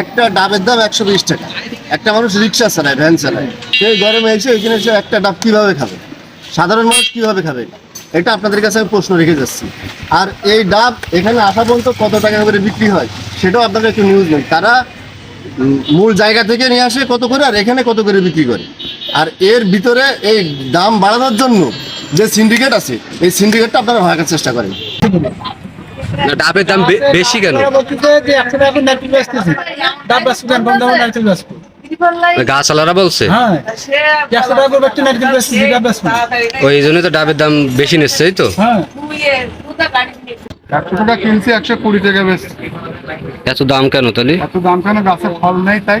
একটা ডাবের দাম একশো বিশ টাকা। একটা মানুষ রিক্সা চালায়, ভ্যান চালায়। সেই গরমে এসে এখানে এসে একটা ডাব কীভাবে খাবে? সাধারণ মানুষ কীভাবে খাবে? এটা আপনাদের কাছে আমি প্রশ্ন রেখে যাচ্ছি। আর এই ডাব এখানে আসা পর্যন্ত কত টাকা করে বিক্রি হয়, সেটাও আপনাদের একটু নিউজ নেই তারা মূল জায়গা থেকে নিয়ে আসে কত করে, আর এখানে কত করে বিক্রি করে। আর এর ভিতরে এই দাম বাড়ানোর জন্য যে সিন্ডিকেট আছে, এই সিন্ডিকেটটা আপনারা ভাগার চেষ্টা করেন। না, ডাবের দাম বে- বেশি কেন? ওরা বলতেছে যে একশো টাকা করে নারকেল বেচতেছি। ডাব বেচতে দেন কম দামে নারকেল বেচবো। গাছ আলারা বলছে? হ্যাঁ ওই জন্য তো ডাবের দাম বেশি নিচ্ছে তো? হ্যাঁ। একশো টাকা কিনছি একশো কুড়ি টাকা বেশি এত দাম কেন তাহলে? এত দাম কেন? গাছে ফল নেই তাই।